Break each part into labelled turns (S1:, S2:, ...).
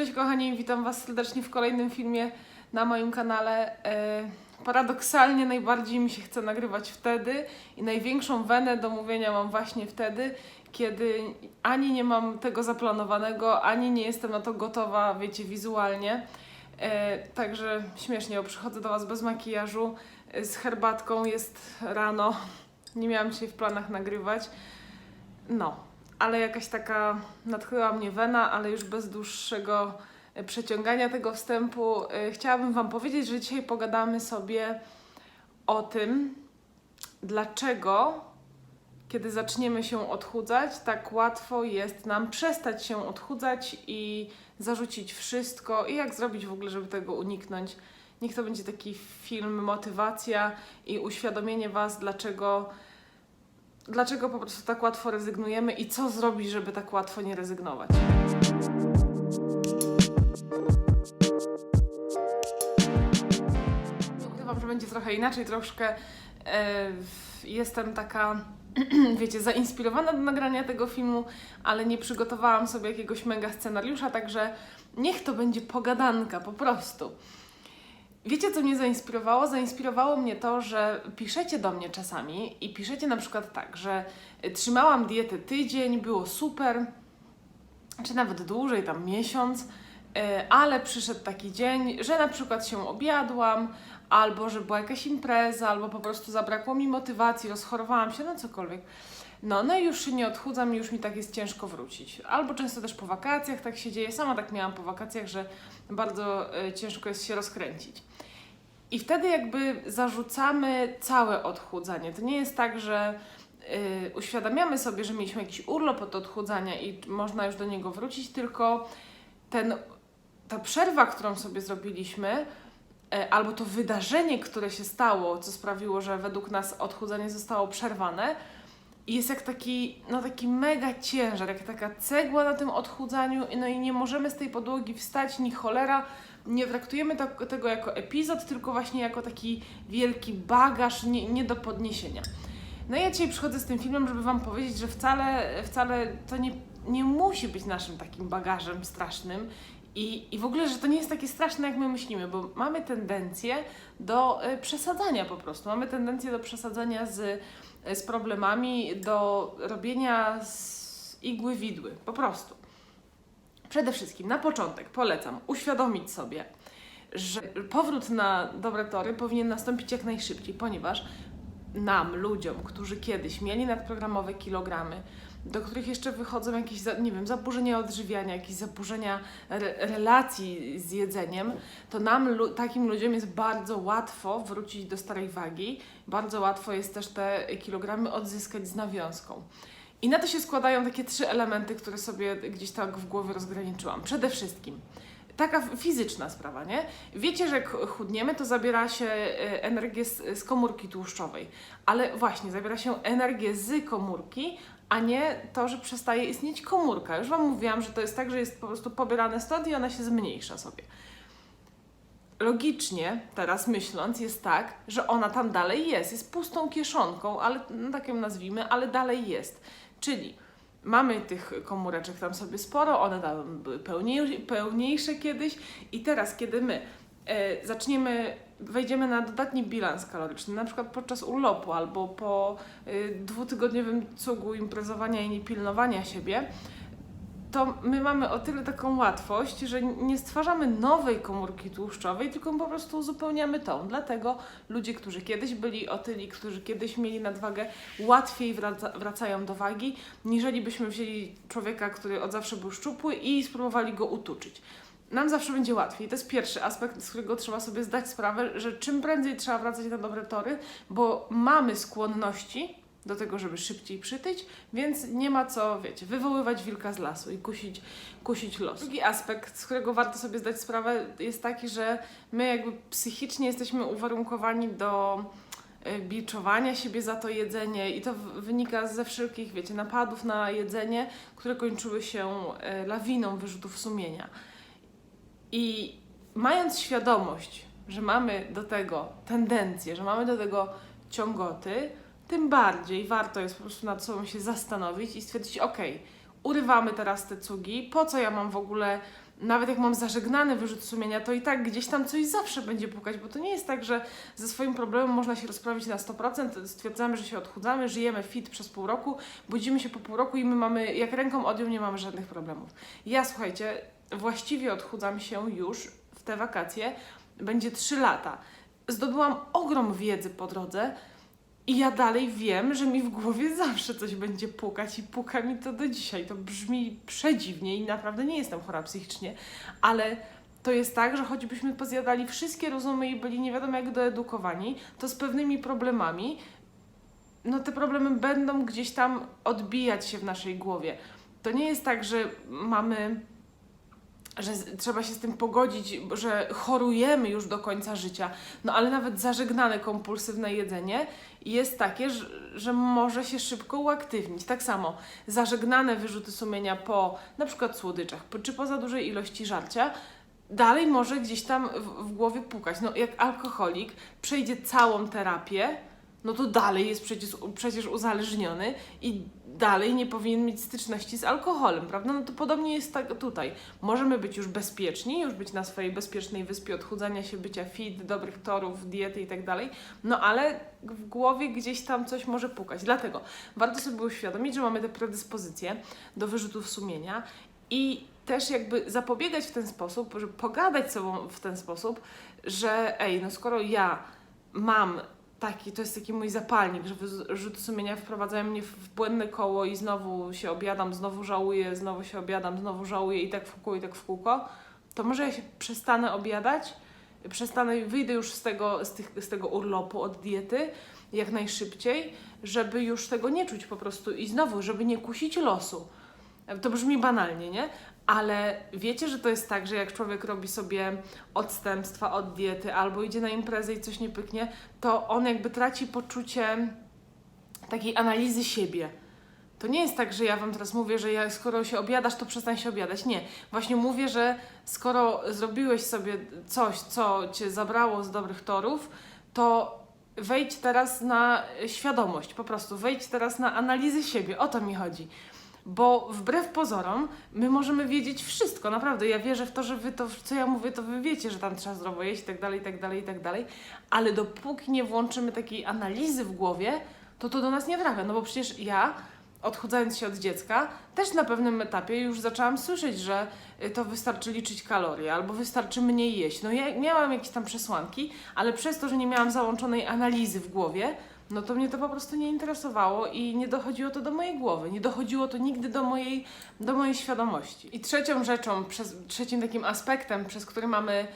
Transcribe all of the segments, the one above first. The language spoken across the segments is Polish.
S1: Cześć kochani, witam Was serdecznie w kolejnym filmie na moim kanale. E, paradoksalnie najbardziej mi się chce nagrywać wtedy i największą wenę do mówienia mam właśnie wtedy, kiedy ani nie mam tego zaplanowanego, ani nie jestem na to gotowa, wiecie, wizualnie. E, także śmiesznie, bo przychodzę do Was bez makijażu, e, z herbatką, jest rano, nie miałam dzisiaj w planach nagrywać. No, ale jakaś taka natchnęła mnie wena, ale już bez dłuższego e, przeciągania tego wstępu. e, Chciałabym Wam powiedzieć, że dzisiaj pogadamy sobie o tym, dlaczego, kiedy zaczniemy się odchudzać, tak łatwo jest nam przestać się odchudzać i zarzucić wszystko i jak zrobić w ogóle, żeby tego uniknąć. Niech to będzie taki film, motywacja i uświadomienie Was, dlaczego dlaczego po prostu tak łatwo rezygnujemy i co zrobić, żeby tak łatwo nie rezygnować. Ukrywam, że będzie trochę inaczej, troszkę e, jestem taka, wiecie, zainspirowana do nagrania tego filmu, ale nie przygotowałam sobie jakiegoś mega scenariusza, także niech to będzie pogadanka po prostu. Wiecie, co mnie zainspirowało? Zainspirowało mnie to, że piszecie do mnie czasami i piszecie na przykład tak, że y, trzymałam dietę tydzień, było super, czy nawet dłużej, tam miesiąc, y, ale przyszedł taki dzień, że na przykład się objadłam, albo że była jakaś impreza, albo po prostu zabrakło mi motywacji, rozchorowałam się, no cokolwiek. No, no i już się nie odchudzam już mi tak jest ciężko wrócić. Albo często też po wakacjach tak się dzieje. Sama tak miałam po wakacjach, że bardzo y, ciężko jest się rozkręcić. I wtedy jakby zarzucamy całe odchudzanie. To nie jest tak, że y, uświadamiamy sobie, że mieliśmy jakiś urlop od odchudzania i można już do niego wrócić, tylko ten, ta przerwa, którą sobie zrobiliśmy, e, albo to wydarzenie, które się stało, co sprawiło, że według nas odchudzanie zostało przerwane, jest jak taki, no taki mega ciężar, jak taka cegła na tym odchudzaniu, i no i nie możemy z tej podłogi wstać, ni cholera, nie traktujemy tak, tego jako epizod, tylko właśnie jako taki wielki bagaż nie, nie do podniesienia. No i ja dzisiaj przychodzę z tym filmem, żeby Wam powiedzieć, że wcale, wcale to nie, nie musi być naszym takim bagażem strasznym i, i w ogóle, że to nie jest takie straszne, jak my myślimy, bo mamy tendencję do e, przesadzania po prostu. Mamy tendencję do przesadzania z, e, z problemami, do robienia z igły widły, po prostu. Przede wszystkim na początek polecam uświadomić sobie, że powrót na dobre tory powinien nastąpić jak najszybciej, ponieważ nam, ludziom, którzy kiedyś mieli nadprogramowe kilogramy, do których jeszcze wychodzą jakieś, nie wiem, zaburzenia odżywiania, jakieś zaburzenia re relacji z jedzeniem, to nam, takim ludziom jest bardzo łatwo wrócić do starej wagi, bardzo łatwo jest też te kilogramy odzyskać z nawiązką. I na to się składają takie trzy elementy, które sobie gdzieś tak w głowie rozgraniczyłam. Przede wszystkim taka fizyczna sprawa, nie? Wiecie, że jak chudniemy, to zabiera się e, energię z komórki tłuszczowej, ale właśnie zabiera się energię z komórki, a nie to, że przestaje istnieć komórka. Już Wam mówiłam, że to jest tak, że jest po prostu pobierane stąd i ona się zmniejsza sobie. Logicznie, teraz myśląc, jest tak, że ona tam dalej jest, jest pustą kieszonką, ale no, tak ją nazwijmy, ale dalej jest. Czyli mamy tych komóreczek tam sobie sporo, one tam były pełniej, pełniejsze kiedyś i teraz, kiedy my e, zaczniemy, wejdziemy na dodatni bilans kaloryczny, na przykład podczas urlopu albo po e, dwutygodniowym cugu imprezowania i niepilnowania siebie, to my mamy o tyle taką łatwość, że nie stwarzamy nowej komórki tłuszczowej, tylko po prostu uzupełniamy tą. Dlatego ludzie, którzy kiedyś byli otyli, którzy kiedyś mieli nadwagę, łatwiej wraca, wracają do wagi, niżeli byśmy wzięli człowieka, który od zawsze był szczupły i spróbowali go utuczyć. Nam zawsze będzie łatwiej. To jest pierwszy aspekt, z którego trzeba sobie zdać sprawę, że czym prędzej trzeba wracać na dobre tory, bo mamy skłonności do tego, żeby szybciej przytyć, więc nie ma co, wiecie, wywoływać wilka z lasu i kusić, kusić los. Drugi aspekt, z którego warto sobie zdać sprawę, jest taki, że my jakby psychicznie jesteśmy uwarunkowani do e, biczowania siebie za to jedzenie i to wynika ze wszelkich, wiecie, napadów na jedzenie, które kończyły się e, lawiną wyrzutów sumienia. I mając świadomość, że mamy do tego tendencję, że mamy do tego ciągoty, tym bardziej warto jest po prostu nad sobą się zastanowić i stwierdzić, ok, urywamy teraz te cugi, po co ja mam w ogóle nawet jak mam zażegnany wyrzut sumienia, to i tak gdzieś tam coś zawsze będzie pukać, bo to nie jest tak, że ze swoim problemem można się rozprawić na 100%, stwierdzamy, że się odchudzamy, żyjemy fit przez pół roku, budzimy się po pół roku i my mamy, jak ręką odjął, nie mamy żadnych problemów. Ja, słuchajcie, właściwie odchudzam się już w te wakacje, będzie 3 lata. Zdobyłam ogrom wiedzy po drodze, i ja dalej wiem, że mi w głowie zawsze coś będzie pukać i puka mi to do dzisiaj. To brzmi przedziwnie i naprawdę nie jestem chora psychicznie, ale to jest tak, że choćbyśmy pozjadali wszystkie rozumy i byli nie wiadomo jak doedukowani, to z pewnymi problemami, no te problemy będą gdzieś tam odbijać się w naszej głowie. To nie jest tak, że mamy że trzeba się z tym pogodzić, że chorujemy już do końca życia. No ale nawet zażegnane kompulsywne jedzenie jest takie, że, że może się szybko uaktywnić. Tak samo zażegnane wyrzuty sumienia po na przykład słodyczach, czy po za dużej ilości żarcia, dalej może gdzieś tam w, w głowie pukać. No jak alkoholik przejdzie całą terapię, no to dalej jest przecież, przecież uzależniony i dalej nie powinien mieć styczności z alkoholem, prawda? No to podobnie jest tak tutaj. Możemy być już bezpieczni, już być na swojej bezpiecznej wyspie odchudzania się, bycia fit, dobrych torów, diety i tak dalej, no ale w głowie gdzieś tam coś może pukać. Dlatego warto sobie uświadomić, że mamy te predyspozycje do wyrzutów sumienia i też jakby zapobiegać w ten sposób, że pogadać sobą w ten sposób, że ej, no skoro ja mam taki, to jest taki mój zapalnik, że wyrzuty sumienia wprowadzają mnie w błędne koło i znowu się obiadam, znowu żałuję, znowu się obiadam, znowu żałuję i tak w kółko, i tak w kółko, to może ja się przestanę obiadać, przestanę, wyjdę już z tego, z, tych, z tego urlopu od diety jak najszybciej, żeby już tego nie czuć po prostu i znowu, żeby nie kusić losu. To brzmi banalnie, nie? Ale wiecie, że to jest tak, że jak człowiek robi sobie odstępstwa od diety albo idzie na imprezę i coś nie pyknie, to on jakby traci poczucie takiej analizy siebie. To nie jest tak, że ja Wam teraz mówię, że ja, skoro się obiadasz, to przestań się obiadać. Nie. Właśnie mówię, że skoro zrobiłeś sobie coś, co Cię zabrało z dobrych torów, to wejdź teraz na świadomość, po prostu wejdź teraz na analizę siebie. O to mi chodzi. Bo wbrew pozorom, my możemy wiedzieć wszystko, naprawdę. Ja wierzę w to, że wy to, co ja mówię, to wy wiecie, że tam trzeba zdrowo jeść i tak dalej, i tak dalej, i tak dalej. Ale dopóki nie włączymy takiej analizy w głowie, to to do nas nie trafia. No bo przecież ja, odchudzając się od dziecka, też na pewnym etapie już zaczęłam słyszeć, że y, to wystarczy liczyć kalorie albo wystarczy mniej jeść. No ja miałam jakieś tam przesłanki, ale przez to, że nie miałam załączonej analizy w głowie, no to mnie to po prostu nie interesowało i nie dochodziło to do mojej głowy, nie dochodziło to nigdy do mojej, do mojej świadomości. I trzecią rzeczą, przez, trzecim takim aspektem, przez który mamy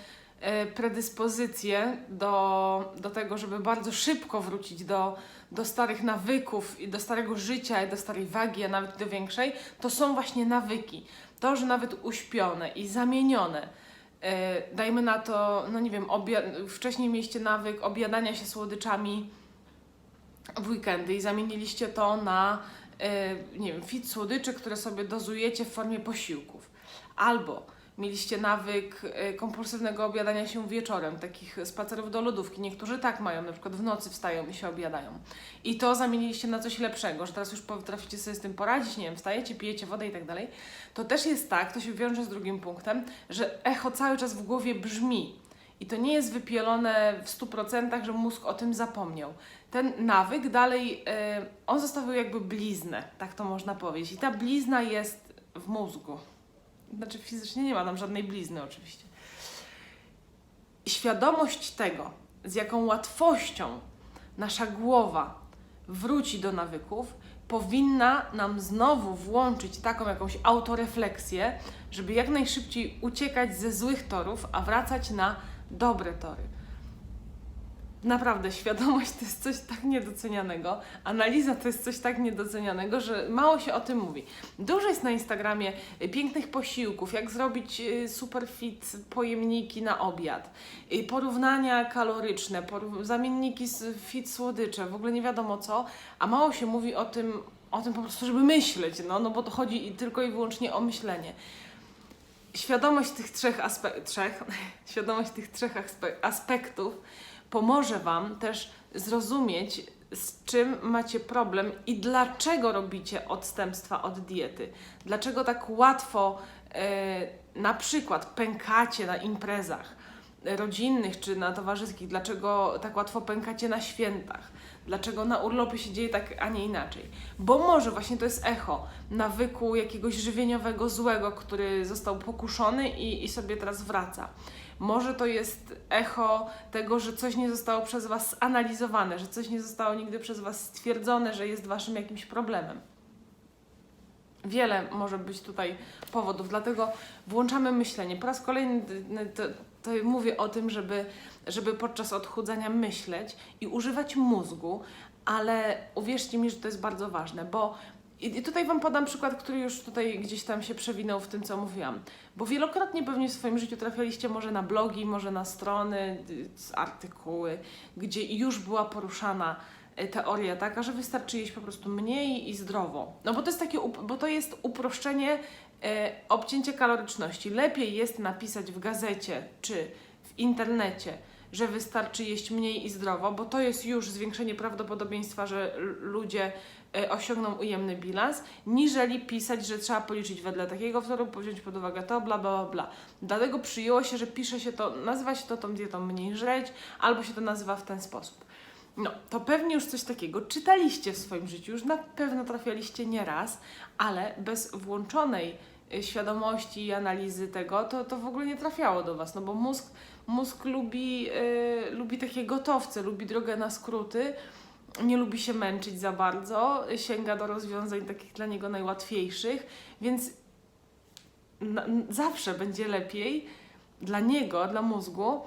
S1: e, predyspozycję do, do tego, żeby bardzo szybko wrócić do, do starych nawyków i do starego życia i do starej wagi, a nawet do większej, to są właśnie nawyki. To, że nawet uśpione i zamienione, e, dajmy na to, no nie wiem, wcześniej mieliście nawyk obiadania się słodyczami w weekendy i zamieniliście to na, e, nie wiem, fit słodyczy, które sobie dozujecie w formie posiłków. Albo mieliście nawyk e, kompulsywnego obiadania się wieczorem, takich spacerów do lodówki. Niektórzy tak mają, na przykład w nocy wstają i się obiadają. I to zamieniliście na coś lepszego, że teraz już potraficie sobie z tym poradzić, nie wiem, wstajecie, pijecie wodę i tak dalej. To też jest tak, to się wiąże z drugim punktem, że echo cały czas w głowie brzmi. I to nie jest wypielone w 100%, że mózg o tym zapomniał. Ten nawyk dalej, e, on zostawił jakby bliznę, tak to można powiedzieć. I ta blizna jest w mózgu. Znaczy fizycznie nie ma tam żadnej blizny oczywiście. Świadomość tego, z jaką łatwością nasza głowa wróci do nawyków, powinna nam znowu włączyć taką jakąś autorefleksję, żeby jak najszybciej uciekać ze złych torów, a wracać na dobre tory. Naprawdę, świadomość to jest coś tak niedocenianego, analiza to jest coś tak niedocenianego, że mało się o tym mówi. Dużo jest na Instagramie y, pięknych posiłków, jak zrobić y, super fit pojemniki na obiad, y, porównania kaloryczne, porów- zamienniki fit słodycze, w ogóle nie wiadomo co, a mało się mówi o tym, o tym po prostu, żeby myśleć, no, no bo to chodzi tylko i wyłącznie o myślenie świadomość tych trzech, aspe- trzech świadomość tych trzech aspe- aspektów pomoże Wam też zrozumieć, z czym macie problem i dlaczego robicie odstępstwa od diety. Dlaczego tak łatwo e, na przykład pękacie na imprezach rodzinnych czy na towarzyskich, dlaczego tak łatwo pękacie na świętach, dlaczego na urlopie się dzieje tak, a nie inaczej. Bo może właśnie to jest echo nawyku jakiegoś żywieniowego złego, który został pokuszony i, i sobie teraz wraca. Może to jest echo tego, że coś nie zostało przez Was zanalizowane, że coś nie zostało nigdy przez Was stwierdzone, że jest Waszym jakimś problemem. Wiele może być tutaj powodów, dlatego włączamy myślenie. Po raz kolejny to, to mówię o tym, żeby, żeby podczas odchudzania myśleć i używać mózgu, ale uwierzcie mi, że to jest bardzo ważne, bo i tutaj Wam podam przykład, który już tutaj gdzieś tam się przewinął w tym, co mówiłam. Bo wielokrotnie pewnie w swoim życiu trafialiście może na blogi, może na strony, artykuły, gdzie już była poruszana y, teoria taka, że wystarczy jeść po prostu mniej i zdrowo. No bo to jest takie, bo to jest uproszczenie e, obcięcie kaloryczności. Lepiej jest napisać w gazecie czy w internecie, że wystarczy jeść mniej i zdrowo, bo to jest już zwiększenie prawdopodobieństwa, że ludzie e, osiągną ujemny bilans, niżeli pisać, że trzeba policzyć wedle takiego wzoru, wziąć pod uwagę to, bla, bla, bla. Dlatego przyjęło się, że pisze się to, nazywa się to tą dietą mniej żreć, albo się to nazywa w ten sposób. No, to pewnie już coś takiego czytaliście w swoim życiu, już na pewno trafialiście nieraz, ale bez włączonej y, świadomości i analizy tego, to, to w ogóle nie trafiało do Was, no bo mózg, mózg lubi, yy, lubi takie gotowce, lubi drogę na skróty, nie lubi się męczyć za bardzo, sięga do rozwiązań takich dla niego najłatwiejszych, więc na, zawsze będzie lepiej dla niego, dla mózgu,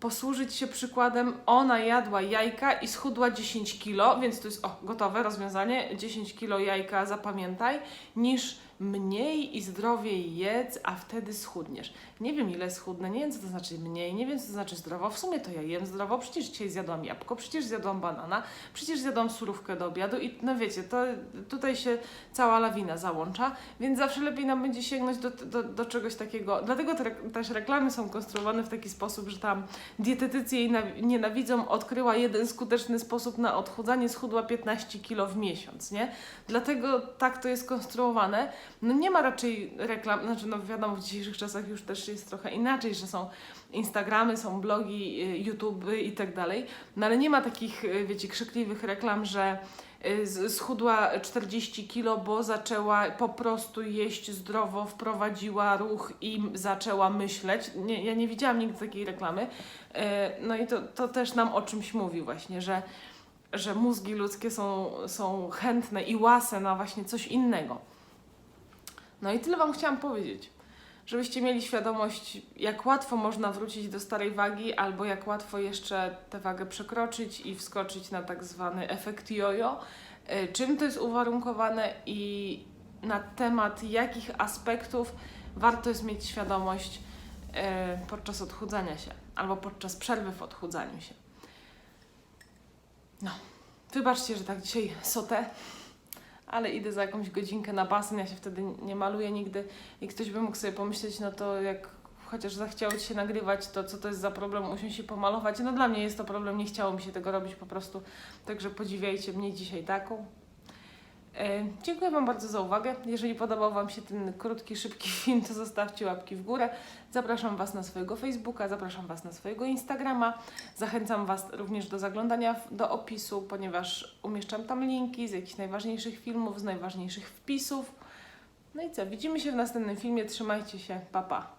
S1: posłużyć się przykładem, ona jadła jajka i schudła 10 kilo, więc to jest o, gotowe rozwiązanie, 10 kilo jajka zapamiętaj, niż mniej i zdrowiej jedz, a wtedy schudniesz. Nie wiem ile schudnę, nie wiem co to znaczy mniej, nie wiem co to znaczy zdrowo. W sumie to ja jem zdrowo, przecież dzisiaj zjadłam jabłko, przecież zjadłam banana, przecież zjadłam surówkę do obiadu i no wiecie, to tutaj się cała lawina załącza, więc zawsze lepiej nam będzie sięgnąć do, do, do czegoś takiego. Dlatego te, też reklamy są konstruowane w taki sposób, że tam dietetycy jej nienawidzą, odkryła jeden skuteczny sposób na odchudzanie, schudła 15 kilo w miesiąc, nie? Dlatego tak to jest konstruowane. No nie ma raczej reklam, znaczy no wiadomo, w dzisiejszych czasach już też jest trochę inaczej, że są Instagramy, są blogi, y, YouTube i tak dalej, no ale nie ma takich, y, wiecie, krzykliwych reklam, że y, schudła 40 kilo, bo zaczęła po prostu jeść zdrowo, wprowadziła ruch i zaczęła myśleć. Nie, ja nie widziałam nigdy takiej reklamy. No i to, to też nam o czymś mówi właśnie, że, że mózgi ludzkie są, są chętne i łase na właśnie coś innego. No i tyle Wam chciałam powiedzieć. Żebyście mieli świadomość, jak łatwo można wrócić do starej wagi, albo jak łatwo jeszcze tę wagę przekroczyć i wskoczyć na tak zwany efekt jojo. E, czym to jest uwarunkowane i na temat jakich aspektów warto jest mieć świadomość e, podczas odchudzania się albo podczas przerwy w odchudzaniu się. No, wybaczcie, że tak dzisiaj sotę ale idę za jakąś godzinkę na basen, ja się wtedy nie maluję nigdy i ktoś by mógł sobie pomyśleć, no to jak chociaż zachciało Ci się nagrywać, to co to jest za problem, usiąść się pomalować. No dla mnie jest to problem, nie chciało mi się tego robić po prostu, także podziwiajcie mnie dzisiaj taką. E, dziękuję Wam bardzo za uwagę. Jeżeli podobał Wam się ten krótki, szybki film, to zostawcie łapki w górę. Zapraszam Was na swojego Facebooka, zapraszam Was na swojego Instagrama. Zachęcam Was również do zaglądania do opisu, ponieważ umieszczam tam linki z jakichś najważniejszych filmów, z najważniejszych wpisów. No i co, widzimy się w następnym filmie. Trzymajcie się, pa pa.